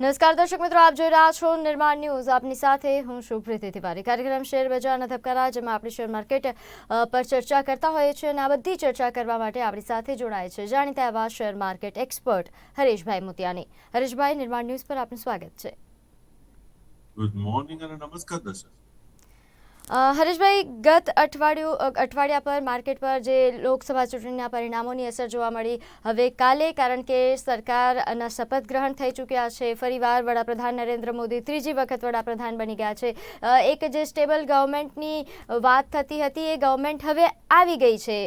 નમસ્કાર દર્શક મિત્રો, આપ જોઈ રહ્યા છો નિર્માણ ન્યૂઝ. આપની સાથે હું છું પ્રીતિ તિવારી. કાર્યક્રમ શેર બજારના ધબકારા, જેમાં આપણે શેર માર્કેટ પર ચર્ચા કરતા હોઈએ છીએ અને આ બધી ચર્ચા કરવા માટે આપણી સાથે જોડાય છે જાણીતા એવા share market expert Hareshbhai Motiyani. Hareshbhai, Nirman news પર આપનું સ્વાગત છે. ગુડ મોર્નિંગ અને નમસ્કાર દર્શક. હરેશભાઈ, ગત અઠવાડિયું અઠવાડિયા પર માર્કેટ પર જે લોકસભા ચૂંટણીના પરિણામોની અસર જોવા મળી, હવે કાલે કારણ કે સરકારના શપથ ગ્રહણ થઈ ચૂક્યા છે, ફરીવાર વડાપ્રધાન નરેન્દ્ર મોદી ત્રીજી વખત વડાપ્રધાન બની ગયા છે. એક જે સ્ટેબલ ગવર્મેન્ટની વાત થતી હતી, એ ગવર્મેન્ટ હવે આવી ગઈ છે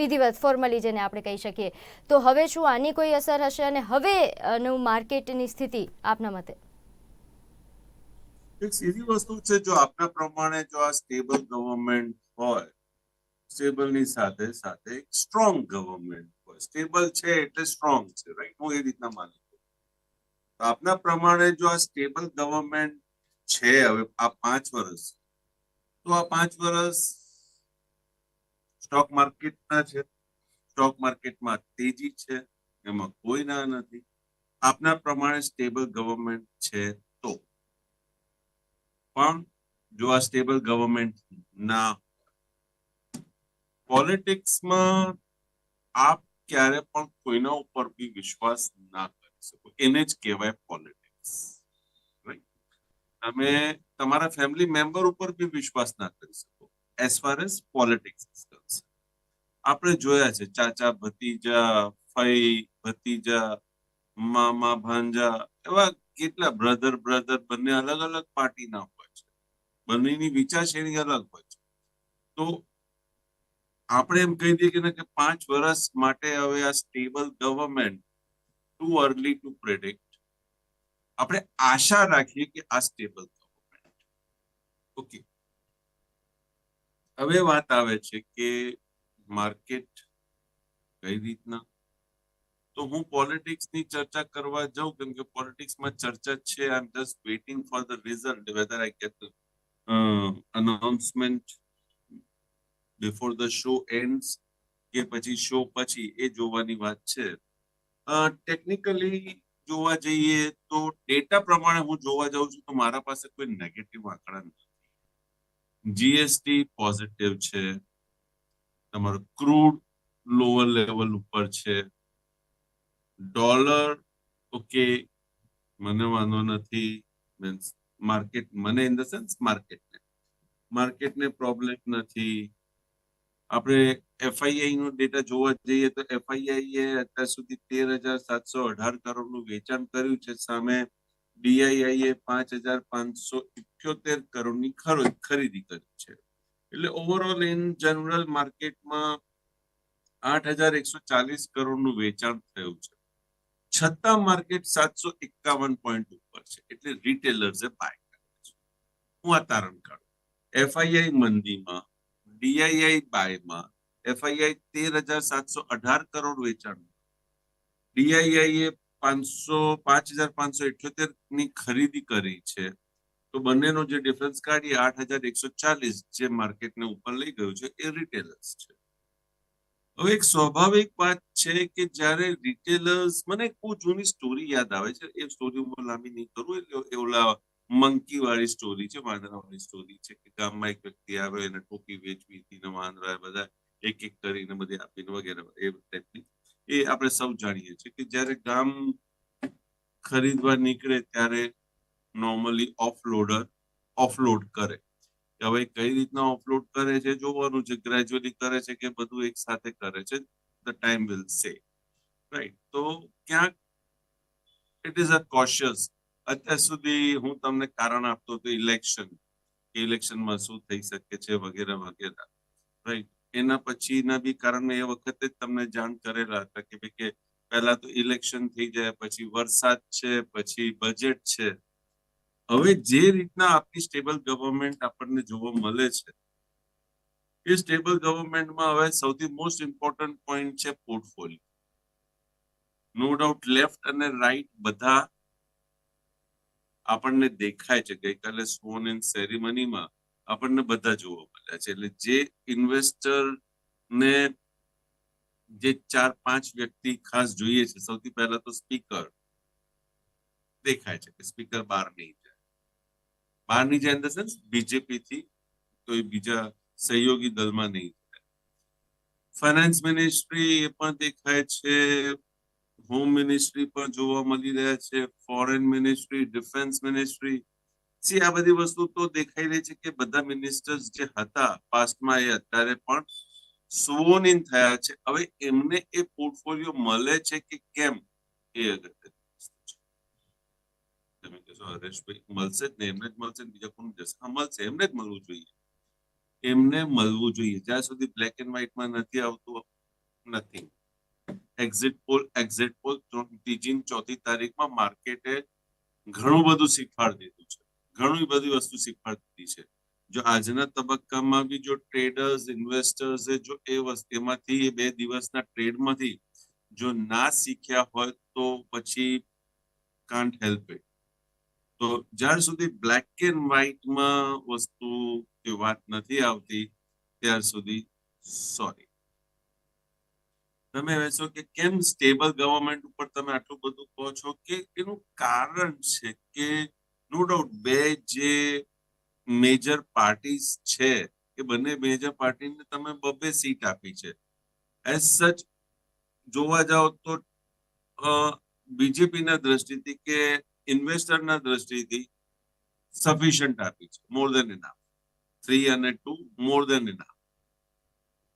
વિધિવત, ફોર્મલી જેને આપણે કહી શકીએ. તો હવે શું આની કોઈ અસર હશે અને હવેનું માર્કેટની સ્થિતિ આપના મતે? એક સીધી વસ્તુ છે જો આપના પ્રમાણે જો આ સ્ટેબલ ગવર્મેન્ટ હોય સ્ટેબલની સાથે સાથે એક સ્ટ્રોંગ ગવર્મેન્ટ હોય. સ્ટેબલ છે એટલે સ્ટ્રોંગ છે રાઈટ હું એ રીતના માનું છું. આપના પ્રમાણે જો આ સ્ટેબલ ગવર્મેન્ટ છે, હવે આ પાંચ વર્ષ, તો આ પાંચ વર્ષ સ્ટોક માર્કેટના છે. સ્ટોક માર્કેટમાં તેજી છે, એમાં કોઈ ના નથી. આપના પ્રમાણે સ્ટેબલ ગવર્મેન્ટ છે તો પણ જો આ સ્ટેબલ ગવર્મેન્ટ ના પોલિટિક્સમાં આપ ક્યારે પણ કોઈના ઉપર બી વિશ્વાસ ના કરી શકો. એને જ કહેવાય પોલિટિક્સ તમે તમારા ફેમિલી મેમ્બર ઉપર બી વિશ્વાસ ના કરી શકો. એઝ ફાર એઝ પોલિટિક્સ આપણે જોયા છે, ચાચા ભતીજા ફઈ ભતીજા મામા, ભાંજા એવા કેટલા બ્રધર બ્રધર બંને અલગ અલગ પાર્ટીના બંનેની વિચારશ્રેણી અલગ હોય છે. તો આપણે એમ કહી દઈએ કે ના કે પાંચ વર્ષ માટે હવે આ stable government too early to predict આપણે આશા રાખીએ કે આ સ્ટેબલ ગવર્મેન્ટ ઓકે હવે વાત આવે છે કે માર્કેટ કઈ રીતના? તો હું પોલિટિક્સની ચર્ચા કરવા જાઉં કેમ કે પોલિટિક્સમાં ચર્ચા છે. I am just waiting for the result whether I get announcement before the show ends કે પછી શો પછી એ જોવાની વાત છે. ટેકનિકલી જોવા જઈએ તો ડેટા પ્રમાણે હું જોવા જાઉં છું તો મારા પાસે કોઈ નેગેટિવ આંકડા નથી. જીએસટી પોઝિટિવ છે. તમારું ક્રૂડ લોઅર લેવલ ઉપર છે. ડોલર ઓકે મને વાંધો નથી. મીન્સ માર્કેટ મને ઇન ધ સેન્સ માર્કેટને માર્કેટને પ્રોબ્લેમ નથી. આપણે એફઆઈઆઈ નો ડેટા જોવા જઈએ તો એફઆઈઆઈ એ અત્યાર સુધી તેર હજાર સાતસો અઢાર કરોડનું વેચાણ કર્યું છે. સામે ડીઆઈઆઈ એ પાંચ હજાર પાંચસો ઇઠ્યોતેર કરોડની ખરીદી કરી છે. એટલે ઓવરઓલ ઇન જનરલ માર્કેટમાં આઠ હજાર એકસો ચાલીસ કરોડનું વેચાણ થયું છે. છતાં માર્કેટ સાતસો એકાવન પોઈન્ટ ઉપર છે. એટલે રિટેલર્સે બાય કરે છે. હું આ તારણ કાઢું. એફઆઈઆઈ મંદીમાં ડીઆઈઆઈ બાયમાં એફઆઈઆઈ તેર હજાર સાતસો અઢાર કરોડ વેચાણ ડીઆઈઆઈ એ પાંચસો, પાંચ હજાર પાંચસો ઇઠ્યોતેરની ખરીદી કરી છે. તો બંનેનો જે ડિફરન્સ કાઢીએ, આઠ હજાર એકસો ચાલીસ જે માર્કેટને ઉપર લઈ ગયું છે, એ રિટેલર્સ છે. હવે એક સ્વાભાવિક વાત છે કે જ્યારે રિટેલર્સ મને બહુ જૂની સ્ટોરી યાદ આવે છે. એ સ્ટોરી હું લાંબી નહીં કરું, એટલે ઓલા મંકી વાળી સ્ટોરી છે, વાંદરા વાળી સ્ટોરી છે કે ગામમાં એક વ્યક્તિ આવ્યો એને ટોપી વેચવી હતી ને વાંદરા બધા એક એક કરીને બધી આપીને વગેરે, એ ટાઈપની એ આપણે સૌ જાણીએ છીએ કે જ્યારે ગામ ખરીદવા નીકળે ત્યારે નોર્મલી ઓફલોડર ઓફલોડ કરે. કે હવે કઈ રીતના ઓફલોડ કરે છે જોવાનું છે ગ્રેજ્યુઅલી કરે છે કે બધું એક સાથે કરે છે the time will say right તો ક્યાંક ઇટ ઇઝ અ કોશિયસ અત્યાર સુધી હું તમને કારણ આપતો હતો ઇલેક્શન ઇલેક્શનમાં શું થઈ શકે છે વગેરે વગેરે. રાઈટ એના પછીના બી કારણ એ વખતે જ તમને જાણ કરેલા હતા કે ભાઈ કે પહેલા તો ઇલેક્શન થઈ જાય, પછી વરસાદ છે, પછી બજેટ છે. હવે જે રીતના આપણી સ્ટેબલ ગવર્મેન્ટ આપણને જોવા મળે છે, એ સ્ટેબલ ગવર્મેન્ટમાં હવે સૌથી મોસ્ટ ઇમ્પોર્ટન્ટ પોઈન્ટ છે પોર્ટફોલિયો નો ડાઉટ લેફ્ટ અને રાઈટ બધા આપણને દેખાય છે. ગઈકાલે સ્વોન ઇન સેરેમનીમાં આપણને બધા જોવા મળ્યા છે. એટલે જે ઇન્વેસ્ટર ને જે ચાર પાંચ વ્યક્તિ ખાસ જોઈએ છે, સૌથી પહેલા તો સ્પીકર દેખાય છે કે સ્પીકર બહાર નહીં જાય બહાર નહીં જાય ઇન ધ સેન્સ બીજેપી થી કોઈ બીજા સહયોગી દળમાં નહીં ફાઇનાન્સ મિનિસ્ટ્રી એ પણ દેખાય છે હોમ મિનિસ્ટ્રી પણ જોવા મળી રહ્યા છે ફોરેન મિનિસ્ટ્રી ડિફેન્સ મિનિસ્ટ્રી સી આ બધી વસ્તુ તો દેખાઈ રહી છે કે બધા મિનિસ્ટર્સ જે હતા પાસ્ટમાં એ અત્યારે પણ સ્વોન ઇન થયા છે. હવે એમને એ પોર્ટફોલિયો મળે છે કે કેમ? એ છે તમે કહેશો હરેશભાઈ મળશે જ ને, એમને જ મળશે બીજા કોણ જશે? હા, મળશે, એમને જ મળવું જોઈએ. એમને મળવું જોઈએ. જ્યાં સુધી બ્લેક એન્ડ વ્હાઇટમાં નથી આવતું, નથી. એક્ઝિટ પોલ એક્ઝિટ પોલ ત્રીજી ચોથી તારીખમાં માર્કેટે ઘણું બધું શીખવાડી દીધું છે. ઘણી બધી વસ્તુ શીખવાડ દીધી છે. જો આજના તબક્કામાં બી જો ટ્રેડર્સ ઇન્વેસ્ટર્સ જો એ વસ્તુ, એમાંથી એ બે દિવસના ટ્રેડમાંથી જો ના શીખ્યા હોય તો પછી કાન્ટ હેલ્પ ઇટ તો જ્યાર સુધી બ્લેક એન્ડ વ્હાઈટમાં વસ્તુ કે વાત નથી આવતી ત્યાર સુધી સોરી તમે વેચો કે કેમ સ્ટેબલ ગવર્મેન્ટ ઉપર તમે આટલું બધું કહો છો કે એનું કારણ છે કે નો ડાઉટ બે જે મેજર પાર્ટીઝ છે, એ બંને મેજર પાર્ટીને તમે બબે સીટ આપી છે. એઝ સચ જોવા જાઓ તો બીજેપી ના દ્રષ્ટિથી કે ઇન્વેસ્ટરના દ્રષ્ટિથી સફિશિયન્ટ આપી છે. મોર દેન ઇનાફ થ્રી અને ટુ મોર દેન ઇનાફ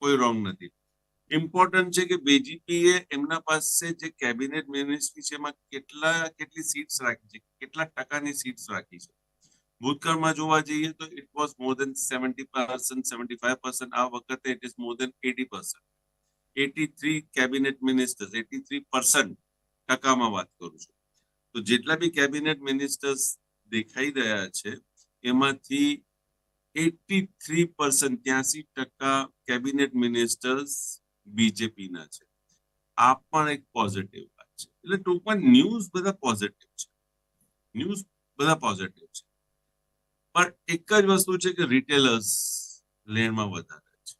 કોઈ રોંગ નથી. ઇમ્પોર્ટન્ટ છે કે બીજેપી એમના પાસે જે કેબિનેટ મિનિસ્ટ્રી છે, એમાં કેટલા, કેટલી સીટ્સ રાખી છે, કેટલા ટકાની સીટ્સ રાખી છે. ભૂતકાળમાં જોવા જઈએ તો it was more than seventy percent seventy five percent આ વખતે it is more than eighty percent eighty three cabinet ministers eighty three percent ટકામાં વાત કરું છું. તો જેટલા બી કેબિનેટ મિનિસ્ટર્સ દેખાઈ રહ્યા છે, એમાંથી એટી થ્રી પર્સન્ટ, ત્યાસી ટકા કેબિનેટ મિનિસ્ટર્સ બીજેપીના છે. આ પણ એક પોઝિટિવ વાત છે. એટલે ટૂંકમાં ન્યૂઝ બધા પોઝિટિવ છે. ન્યૂઝ બધા પોઝિટિવ છે. પણ એક જ વસ્તુ છે કે રિટેલર્સ લેણમાં વધારે છે.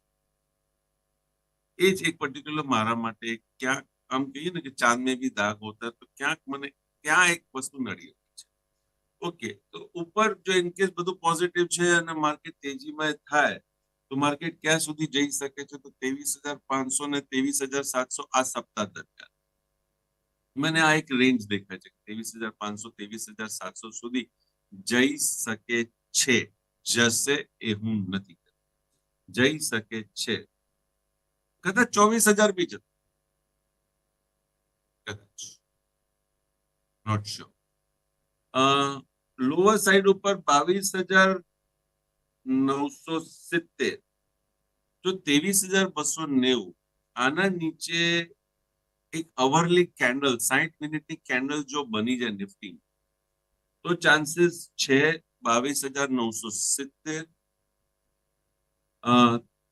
એ જ એક પર્ટિક્યુલર મારા માટે ક્યાંક આમ કહીએ ને કે ચાંદ મેં બી દાગ હોતા, તો ક્યાંક મને ત્યાં એક વસ્તુ નડી રહી છે ઓકે તો ઉપર જો ઇનકેસ બધું પોઝિટિવ છે અને માર્કેટ તેજીમાં થાય તો માર્કેટ ક્યાં સુધી જઈ શકે છે તો ત્રેવીસ હજાર પાંચસો ને ત્રેવીસ હજાર સાતસો આ સપ્તાહ દરમિયાન મને આ એક રેન્જ દેખાય છે ત્રેવીસ હજાર પાંચસો ત્રેવીસ હજાર સાતસો સુધી જઈ શકે છે જશે એ હું નથી કહેતો. જઈ શકે છે કદાચ ચોવીસ હજાર બી જશે કદાચ નોટ શ્યોર લોઅર સાઈડ ઉપર બાવીસ હજાર નવસો સિત્તેર. તો ત્રેવીસ હજાર બસો નેવું. આના નીચે એક અવરલી કેન્ડલ સાઠ મિનિટની કેન્ડલ જો બની જાય નિફ્ટી તો ચાન્સીસ છે બાવીસ હજાર નવસો સિત્તેર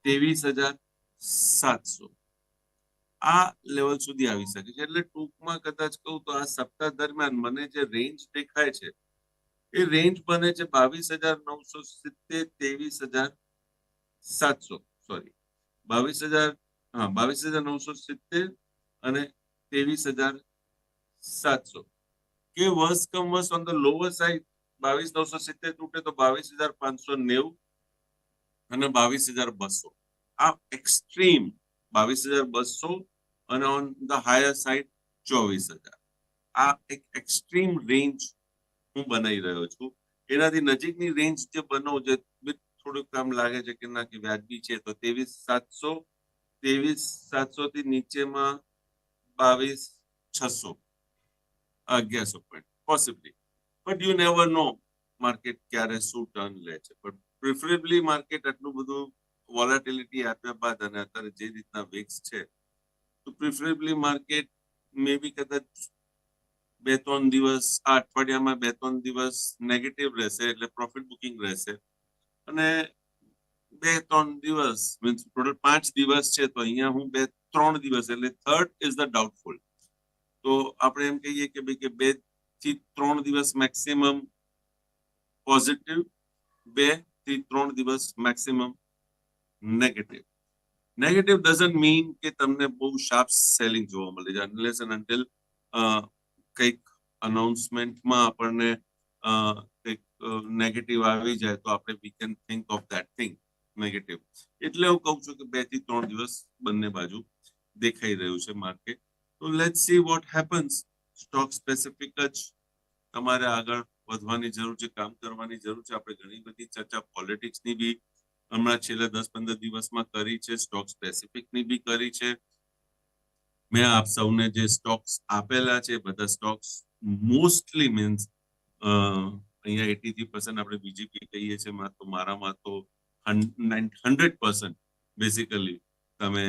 ત્રેવીસ હજાર સાતસો. આ લેવલ સુધી આવી શકે છે. એટલે ટૂંકમાં કદાચ કહું તો આ સપ્તાહ દરમિયાન મને જે રેન્જ દેખાય છે, એ રેન્જ બને છે બાવીસ હજાર નવસો સિત્તેર, ત્રેવીસ હજાર સાતસો. સોરી બાવીસ હજાર, હા, બાવીસ હજાર નવસો સિત્તેર અને ત્રેવીસ હજાર સાતસો. કે વર્ષ કમ વર્ષ ઓન ધ લોઅર સાઈડ બાવીસ નવસો સિત્તેર તૂટે તો બાવીસ હજાર પાંચસો નેવું અને બાવીસ હજાર બસો. આ એક્સ્ટ્રીમ બાવીસ હજાર બસો અને ઓન ધ હાયર સાઈડ ચોવીસ હજાર. આ એક એક્સ્ટ્રીમ રેન્જ હું બનાવી રહ્યો છું. એનાથી નજીકની રેન્જ જે બનાવું જે થોડુંક કામ લાગે છે કે ના, કે વ્યાજબી છે, તો ત્રેવીસ સાતસો ત્રેવીસ સાતસો થી નીચેમાં બાવીસ છસો. અગિયારસો point possibly but you never know market ક્યારે શું ટર્ન લે છે. બટ પ્રિફરેબલી માર્કેટ આટલું બધું વોલેટિલિટી આપ્યા બાદ અને અત્યારે જે રીતના વેક્સ છે તો પ્રિફરેબલી માર્કેટ મે બી કદાચ બે ત્રણ દિવસ આ અઠવાડિયામાં બે ત્રણ દિવસ નેગેટિવ રહેશે એટલે પ્રોફિટ બુકિંગ રહેશે અને બે ત્રણ દિવસ મીન્સ ટોટલ પાંચ દિવસ છે, તો અહીંયા હું બે, ત્રણ દિવસ એટલે થર્ડ ઇઝ ધ ડાઉટફુલ તો આપણે એમ કહીએ કે ભાઈ કે બેથી ત્રણ દિવસ મેક્સિમમ પોઝિટિવ બેથી ત્રણ દિવસ maximum negative negative doesn't mean કે તમને બહુ શાર્પ સેલિંગ જોવા મળે છે અનલેસ એન્ડ અનટિલ કંઈક અનાઉન્સમેન્ટમાં આપણને અ, કંઈક નેગેટિવ આવી જાય તો આપણે we can think of that thing negative એટલે હું કહું છું કે બેથી ત્રણ દિવસ બંને બાજુ દેખાઈ રહ્યું છે માર્કેટ તો let see what happens stock specific જ તમારે આગળ વધવાની જરૂર છે કામ કરવાની જરૂર છે આપણે ઘણી બધી ચર્ચા પોલિટિક્સની બી હમણાં છેલ્લા દસ પંદર દિવસમાં કરી છે સ્ટોક સ્પેસિફિકની બી કરી છે. મેં આપ સૌને જે સ્ટોક્સ આપેલા છે, બધા સ્ટોક્સ મોસ્ટલી મીન્સ અહીંયા એટી થ્રી પર્સન્ટ આપણે બીજીપી કહીએ છીએ માં તો મારામાં તો હંડ્રેડ પર્સન્ટ બેસિકલી તમે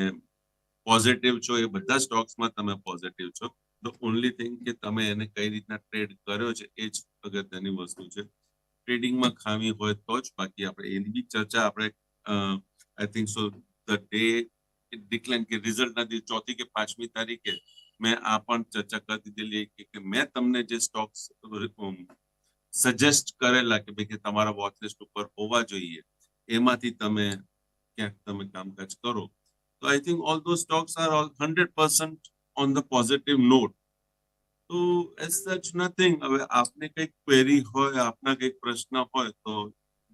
પોઝિટિવ છો, એ બધા સ્ટોક્સમાં તમે પોઝિટિવ છો. ધ ઓનલી થિંગ કે તમે એને કઈ રીતના ટ્રેડ કર્યો છે, એ જ અગત્યની વસ્તુ છે. ટ્રેડિંગમાં ખામી હોય તો જ બાકી આપણે એની બી ચર્ચા આપણે I think so the day decline કે રિઝલ્ટના દિવસ, ચોથી કે પાંચમી તારીખે મેં આ પણ ચર્ચા કરી દીધેલી કે મેં તમને જે સ્ટોક્સ સજેસ્ટ કરેલા કે ભાઈ કે તમારા વોચલિસ્ટ ઉપર હોવા જોઈએ, એમાંથી તમે ક્યાંક તમે કામકાજ કરો. તો I think all those stocks are all hundred percent on the positive note તો એઝ સચ નથિંગ હવે આપને કંઈક ક્વેરી હોય આપના કંઈક પ્રશ્ન હોય તો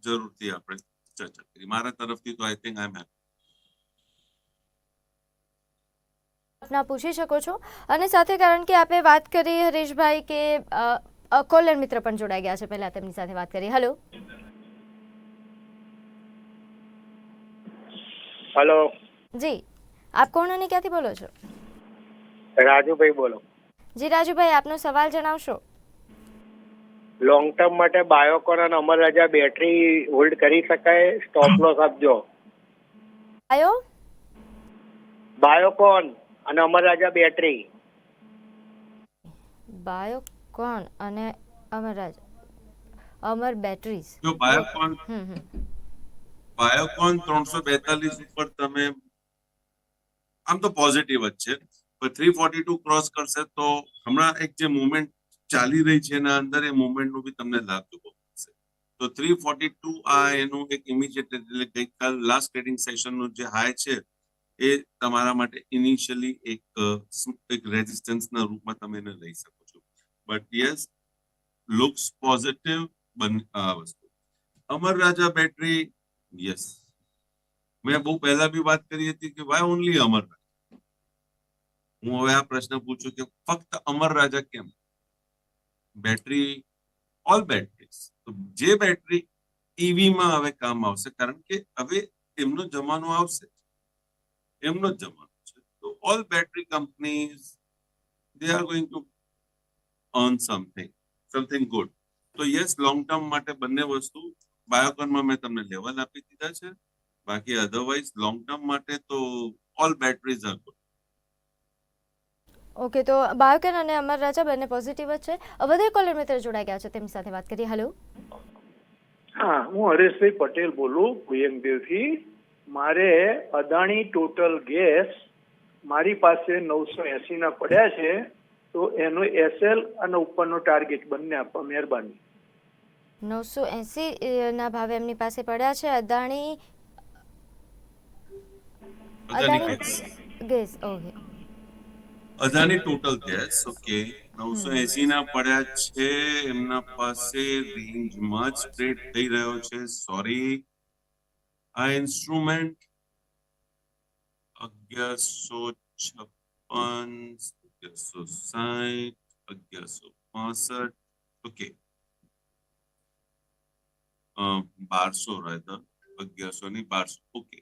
જરૂરથી આપણે ચર્ચા કરી મારા તરફથી તો આઈ થિંક આઈ એમ આપના પૂછી શકો છો. અને સાથે કારણ કે આપે વાત કરી હરીશભાઈ કે અ, કોલર મિત્ર પણ જોડાઈ ગયા છે. પહેલા તેમની સાથે વાત કરી. Hello hello ji. આપ કોણ અને ક્યાંથી બોલો છો? રાજુભાઈ બોલો. જી રાજુભાઈ આપનો સવાલ જણાવશો? લોંગ ટર્મ માટે બાયોકોન અને અમર રાજા બેટરી હોલ્ડ કરી શકાય? સ્ટોપ લોસ આપજો. બાયો? બાયોકોન અને અમર રાજા બેટરી બાયોકોન અને અમરરાજ અમર બેટરીઝ જો બાયોકોન હમ હમ. બાયોકોન ત્રણસો બેતાલીસ ઉપર તમે આમ તો પોઝિટિવ જ છે. થ્રી ફોર્ટી ટુ ક્રોસ કરશે તો હમણાં એક જે મુવમેન્ટ ચાલી રહી છે એના અંદર એ મુવમેન્ટનું બી તમને લાભ જોવો મળશે તો થ્રી ફોર્ટી ટુ આ એનું એક ઇમિડિયેટ એટલે ગઈકાલ લાસ્ટ ટ્રેડિંગ સેશનનું જે હાઈ છે એ તમારા માટે ઇનિશિયલી એક એક રેઝિસ્ટન્સના રૂપમાં તમે એને લઈ શકો છો. બટ યસ લુક્સ પોઝિટિવ બન, આ વસ્તુ. અમર રાજા બેટરી યસ મેં બહુ પહેલા બી વાત કરી હતી કે વાય ઓનલી અમર રાજા? હું હવે આ પ્રશ્ન પૂછું કે ફક્ત અમર રાજા કેમ? બેટરી ઓલ બેટરીઝ તો જે બેટરી ઈવીમાં હવે કામ આવશે, કારણ કે હવે એમનો જમાનો આવશે એમનો જમાનો છે. તો all battery companies they are going to earn something something good તો યસ લોંગ ટર્મ માટે બંને વસ્તુ બાયોકોનમાં મેં તમને લેવલ આપી દીધા છે. બાકી અધરવાઇઝ લોંગ ટર્મ માટે તો all batteries are good okay તો બાયોકેન અને અમર રાજા બંને પોઝિટિવ જ છે. વધુ કોલર મિત્ર જોડાઈ ગયા છે તેમની સાથે વાત કરીએ. હેલો હા હું હરેશભાઈ પટેલ બોલું ભુયંગદેવથી મારે અદાણી ટોટલ ગેસ મારી પાસે નવસો એસી ના પડ્યા છે તો એનો એસએલ અને ઉપરનો ટાર્ગેટ બંને આપવા મહેરબાની. નવસો એંસી ના ભાવે એમની પાસે પડ્યા છે Adani Adani gas okay Adani total gas okay નવસો એસી ના પડ્યા છે એમના પાસે રેન્જમાં જ ટ્રેડ થઈ રહ્યો છે સોરી આ ઇન્સ્ટ્રુમેન્ટ અગિયારસો છપ્પન અગિયારસો સાઠ અગિયારસો પાસઠ ઓકે બારસો રાયદર અગિયારસો ની બારસો ઓકે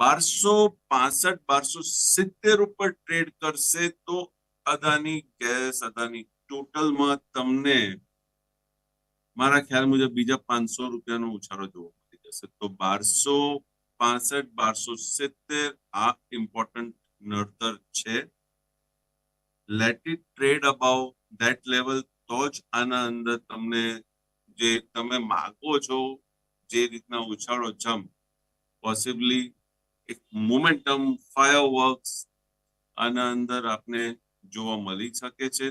બારસો પાસઠ, બારસો સિત્તેર ઉપર ટ્રેડ કરશે તો અદાની ગેસ, અદાની ટોટલમાં તમને મારા ખ્યાલ મુજબ બીજા પાંચસો રૂપિયાનો ઉછાળો જોવો મળી જશે. તો બારસો પાસઠ, બારસો સિત્તેર આ ઇમ્પોર્ટન્ટ નડતર છે. Let it trade about that level તો જ આના અંદર તમને જે તમે માગો છો, જે રીતના ઉછાળો જમ્પ પોસિબલી એક મોમેન્ટમ ફાયરવર્ક્સ આના અંદર આપને જોવા મળી શકે છે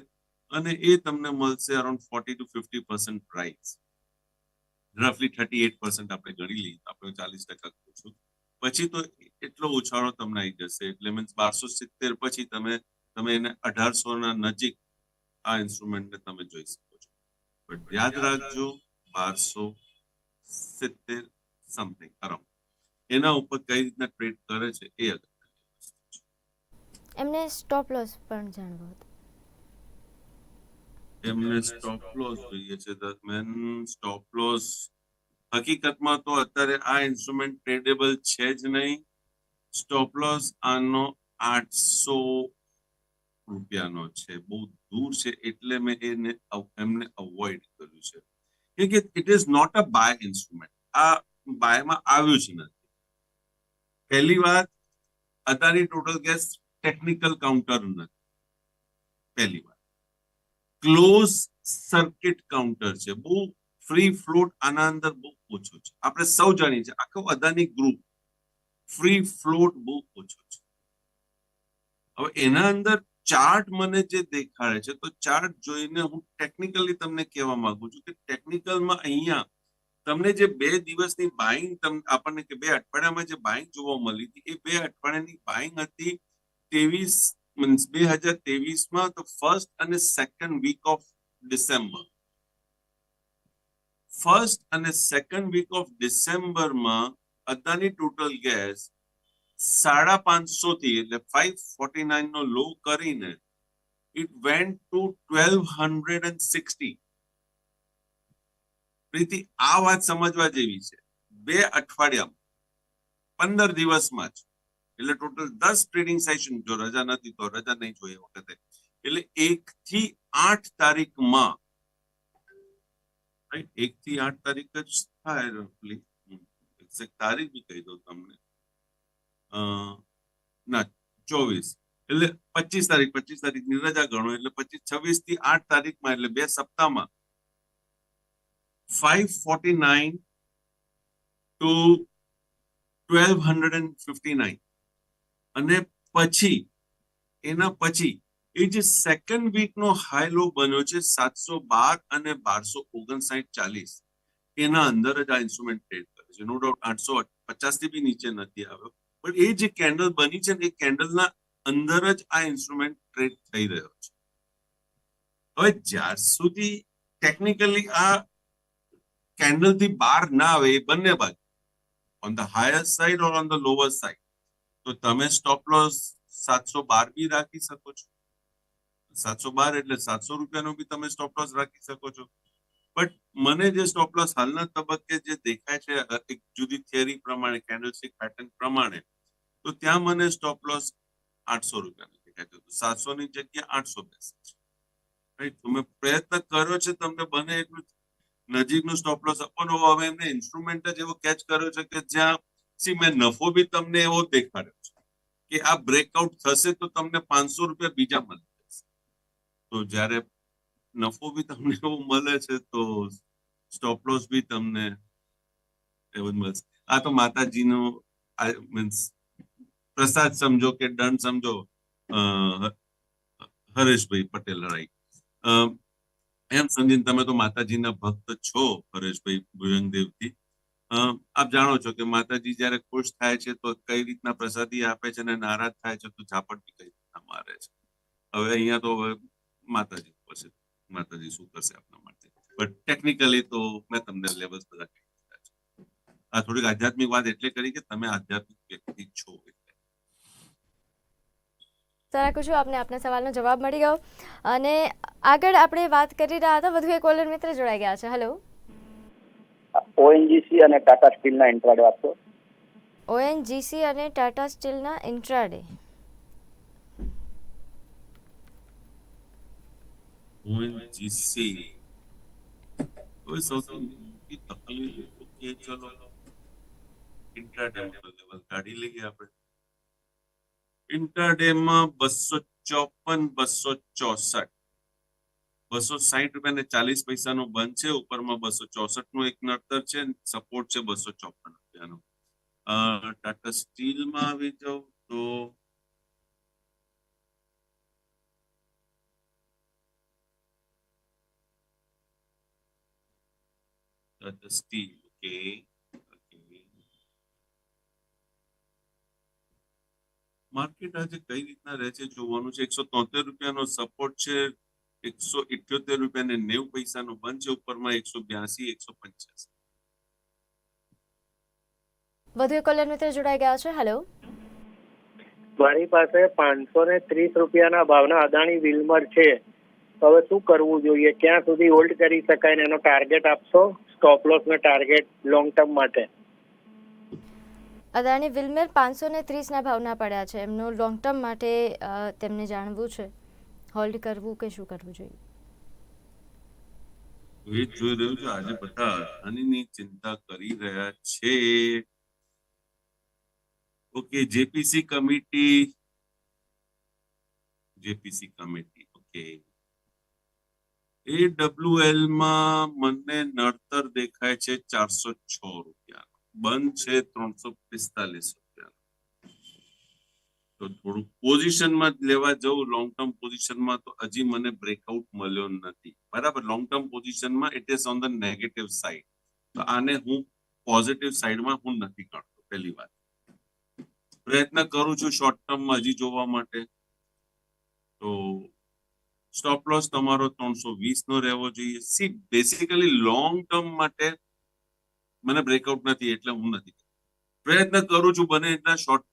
અને એ તમને મળશે around forty two fifty percent price રફલી thirty eight percent આપણે ગણી લઈએ, આપણે ચાલીસ ટકા કહું છું પછી તો એટલો ઉછાળો તમને આવી જશે, એટલે મીન્સ બારસો સિત્તેર પછી તમે તમે એને અઢારસો ના નજીક આ ઇન્સ્ટ્રુમેન્ટને તમે જોઈ શકો છો. બટ યાદ રાખજો, બારસો સિત્તેર સમથિંગ અરાઉન્ડ એના ઉપર કઈ રીતના ટ્રેડ કરે છે એ અગત્યની એમને સ્ટોપ લોસ પણ જાણવો હતો. એમને સ્ટોપ લોસ જોઈએ છે દરમિયાન સ્ટોપ લોસ હકીકતમાં તો અત્યારે આ ઇન્સ્ટ્રુમેન્ટ ટ્રેડેબલ છે જ નહીં. સ્ટોપ લોસ આનો આઠસો રૂપિયાનો છે. બહુ દૂર છે એટલે મેં એને એમને અવોઇડ કર્યું છે. કે it is not a buy instrument આ બાયમાં આવ્યું જ નથી. પહેલી વાત Adani total gas technical counter નથી. પહેલી વાત. ક્લોઝ સર્કિટ કાઉન્ટર છે. બહુ ફ્રી ફ્લોટ આના અંદર બહુ ઓછો છે. આપણે સૌ જાણીએ છીએ, આખો અદાની ગ્રુપ ફ્રી ફ્લોટ બહુ ઓછો છે. હવે એના અંદર ચાર્ટ મને જે દેખાડે છે, તો ચાર્ટ જોઈને હું ટેકનિકલી તમને કહેવા માંગુ છું કે ટેકનિકલમાં અહીંયા તમને જે બે દિવસની બાઇંગ આપણને કે બે અઠવાડિયામાં જે બાઇંગ જોવા મળી હતી, એ બે અઠવાડિયાની બાઇંગ હતી ત્રેવીસ, મીન્સ બે હજાર ત્રેવીસમાં તો ફર્સ્ટ અને second week of December first અને સેકન્ડ વીક ઓફ ડિસેમ્બરમાં અદાની ટોટલ ગેસ સાડા પાંચસો થી, એટલે ફાઈવ ફોર્ટી નાઇન નો લો કરીને it went to twelve hundred and sixty Preeti આ વાત સમજવા જેવી છે. બે અઠવાડિયામાં, પંદર દિવસમાં જ, એટલે ટોટલ દસ ટ્રેનિંગ સેશન જો રજા નથી તો રજા નહીં જોઈએ વખતે, એટલે એક થી આઠ તારીખમાં એક થી આઠ તારીખ જ થાય રફલી એક્ઝેક્ટ તારીખ બી કહી દઉં તમને. ના, ચોવીસ. એટલે પચીસ તારીખ, પચીસ તારીખની રજા ગણો, એટલે પચીસ છવ્વીસથી આઠ તારીખમાં, એટલે બે સપ્તાહમાં five forty nine to twelve hundred fifty nine અને પછી, એના પછી, એ જે સેકન્ડ વીક નો હાઈ લો બન્યો છે સાતસો બાર અને બારસો ઓગણસાઠ ચાલીસ. એના અંદર જ આ ઇન્સ્ટ્રુમેન્ટ ટ્રેડ કરે છે. નો ડાઉટ આઠસો પચાસથી બી નીચે નથી આવ્યો. પણ એ જે કેન્ડલ બની છે એ કેન્ડલના અંદર જ આ ઇન્સ્ટ્રુમેન્ટ ટ્રેડ થઈ રહ્યો છે. હવે જ્યાર સુધી ટેકનિકલી આ કેન્ડલથી બહાર ના આવે એ બંને બાજુ. On the higher side or on the lower side તો તમે સ્ટોપ લોસ સાતસો બાર બી રાખી શકો છો. સાતસો બાર એટલે સાતસો રૂપિયાનો બી તમે સ્ટોપ લોસ રાખી શકો છો. બટ મને જે સ્ટોપ લોસ હાલના તબક્કે જે દેખાય છે એક જુદી થિયરી પ્રમાણે કેન્ડલસ્ટિક પેટર્ન પ્રમાણે, તો ત્યાં મને સ્ટોપ લોસ આઠસો રૂપિયાનો દેખાય છે. સાતસો ની જગ્યા આઠસો બેસે છે. રાઈટ તમે પ્રયત્ન કર્યો છે તમને બને એટલું નજીકનું સ્ટોપ લોસ આપવાનો. હવે એમને ઇન્સ્ટ્રુમેન્ટ જ એવો કેચ કર્યો છે કે જ્યાં સી મેં નફો બી તમને એવો દેખાડ્યો છે કે આ બ્રેકઆઉટ થશે તો તમને પાંચસો રૂપિયા બીજા મળી જશે. તો જ્યારે નફો બી તમને એવો મળે છે તો સ્ટોપ લોસ બી તમને એવો જ મળશે. આ તો માતાજીનો મીન્સ પ્રસાદ સમજો કે દંડ સમજો હરેશભાઈ પટેલ રાઈટ એમ સમજીને તમે તો માતાજીના ભક્ત છો, પરેશભાઈ ભુજંગદેવથી. આપ જાણો છો કે માતાજી જયારે ખુશ થાય છે તો કઈ રીતના પ્રસાદી આપે છે અને નારાજ થાય છે તો ઝાપટ બી કઈ રીતના મારે છે. હવે અહીંયા તો હવે માતાજી પાસે માતાજી શું કરશે આપણા માટે? બટ ટેકનિકલી તો મેં તમને લેવલ્સ બધા છે. આ થોડીક આધ્યાત્મિક વાત એટલે કરી કે તમે આધ્યાત્મિક વ્યક્તિ છો. તો રાખું છું આપને આપના સવાલનો જવાબ મળી ગયો. અને આગળ આપણે વાત કરી રહ્યા હતા વધુ એક કોલર મિત્ર જોડાઈ ગયા છે. હેલો ઓએનજીસી અને ટાટા સ્ટીલના ઇન્ટ્રાડે આપશો ઓએનજીસી અને ટાટા સ્ટીલના ઇન્ટ્રાડે ઓએનજીસી હવે સૌથી મોટી તકલીફ કે ચલો ઇન્ટ્રાડે લેવલ કાઢી લઈએ આપણે. ઇન્ટ્રાડે માં બસો ચોપન, બસો ચોસઠ બસો સાહીઠ રૂપિયા ને ચાલીસ પૈસાનો બંધ છે, ઉપરમાં બસો ચોસઠનું એક નડતર છે, સપોર્ટ છે બસો ચોપન રૂપિયાનો ટાટા સ્ટીલમાં આવી જાઉં તો ટાટા સ્ટીલ okay. માર્કેટ આજે કઈ રીતના રહે છે જોવાનું છે? એકસો તોતેર રૂપિયાનો સપોર્ટ છે એકસો ઇઠ્યોતેર રૂપિયા ને નેવું પૈસાનો બંધ છે ઉપરમાં એકસો બ્યાસી એકસો પંચ્યાસી. વધુ એક કોલર મિત્ર જોડાઈ ગયા છે. હેલો મારી પાસે પાંચસો ને ત્રીસ રૂપિયાના ભાવના અદાણી વિલમર છે. તો હવે શું કરવું જોઈએ? ક્યાં સુધી હોલ્ડ કરી શકાય ને એનો ટાર્ગેટ આપશો? સ્ટોપ લોસ ને ટાર્ગેટ લોંગ ટર્મ માટે. અદાણી વિલમેર પાંચસો ને ત્રીસના ભાવના પડ્યા છે. એમનું લોંગ ટર્મ માટે તેમને જાણવું છે. હોલ્ડ કરવું કે શું કરવું જોઈએ? એ જોઈ રહ્યું છે, આજે બધા અદાણીની ચિંતા કરી રહ્યા છે. Okay, JPC committee JPC committee, okay. એડબ્લ્યુએલમાં મને નડતર દેખાય છે ચારસો છ રૂપિયા. બંધ ત્રણસો પિસ્તાલીસ રૂપિયા. તો થોડું પોઝિશનમાં લેવા જવું લોંગ ટર્મ પોઝિશનમાં તો હજી મને બ્રેકઆઉટ મળ્યો નથી. બરાબર લોંગ ટર્મ પોઝિશનમાં it is on the negative side તો આને હું પોઝિટિવ સાઈડમાં હું નથી કાઢતો, પહેલી વાત. પ્રયત્ન કરું છું શોર્ટ ટર્મમાં હજી જોવા માટે. તો સ્ટોપ લોસ તમારો ત્રણસો વીસ નો રહેવો જોઈએ. સી બેસિકલી લોંગ ટર્મ માટે મને બ્રેકઆઉટ નથી એટલે હું નથી. પ્રયત્ન કરું છું બને એટલા શોર્ટ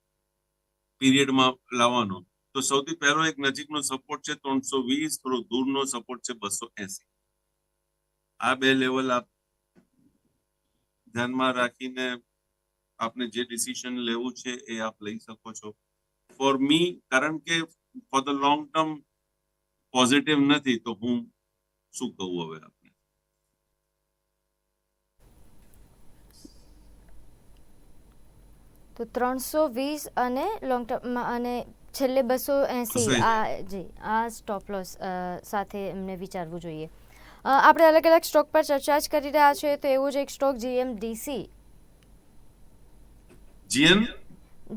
પીરિયડમાં લાવવાનો. તો સૌથી પહેલો એક નજીકનો સપોર્ટ છે ત્રણસો વીસ, થોડો દૂરનો સપોર્ટ છે બસો એસી. આ બે લેવલ આપ ધ્યાનમાં રાખીને આપને જે ડિસિઝન લેવું છે એ આપ લઈ શકો છો. ફોર મી કારણ કે for the long term positive નથી, તો હું શું કહું હવે આપને તો ત્રણસો વીસ અને લોંગ ટર્મમાં અને છેલ્લે બસો એંસી. આ જી આ સ્ટોપ લોસ સાથે એમને વિચારવું જોઈએ. આપણે અલગ અલગ સ્ટોક પર ચર્ચા જ કરી રહ્યા છે તો એવું જ એક stock GMDC GM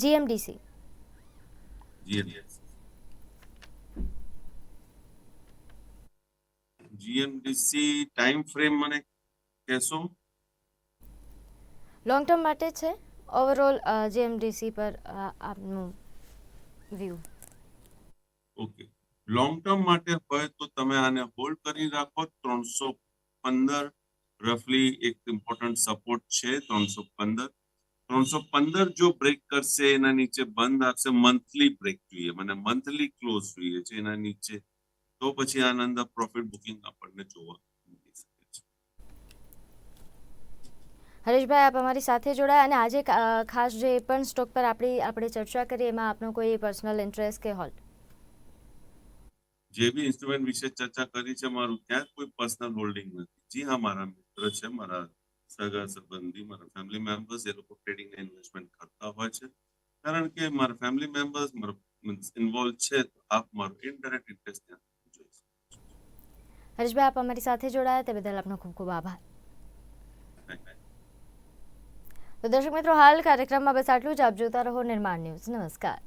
GMDC GMDC time frame મને કહેશો? લોંગ ટર્મ માટે છે? ઓવરઓલ જીએમડીસી પર આપનું વ્યૂ ઓકે લોંગ ટર્મ માટે હોય તો તમે આને હોલ્ડ કરી રાખો. ત્રણસો પંદર રફલી એક ઇમ્પોર્ટન્ટ સપોર્ટ છે ત્રણસો પંદર. ત્રણસો પંદર જો બ્રેક કરશે, એના નીચે બંધ આપશે મંથલી બ્રેક જોઈએ. મને મંથલી ક્લોઝ જોઈએ છે એના નીચે. તો પછી આના અંદર પ્રોફિટ બુકિંગ આપણને જોવા મળી શકે છે હરેશભાઈ આપ અમારી સાથે જોડાયા અને આજે ખાસ જે પણ સ્ટોક પર આપણી આપણે ચર્ચા કરી એમાં આપનો કોઈ પર્સનલ ઇન્ટરેસ્ટ કે હોલ્ડ જે બી ઇન્સ્ટ્રુમેન્ટ વિશે ચર્ચા કરી છે મારું ક્યાંક કોઈ પર્સનલ હોલ્ડિંગ નથી. જી હા મારા મિત્ર છે મારા સગા સંબંધી મારા ફેમિલી મેમ્બર્સ એ લોકો ટ્રેડિંગ ને ઇન્વેસ્ટમેન્ટ કરતા હોય છે. કારણ કે મારા ફેમિલી મેમ્બર્સ મારા ઇન્વોલ્વ છે તો આપ મારો ઇનડાયરેક્ટ ઇન્ટરેસ્ટ ત્યાં હરેશભાઈ આપ અમારી સાથે જોડાયા તે બદલ આપનો ખૂબ ખૂબ આભાર. તો દર્શક મિત્રો હાલ કાર્યક્રમમાં બસ આટલું જ. આપ જોતા રહો નિર્માણ ન્યૂઝ. નમસ્કાર.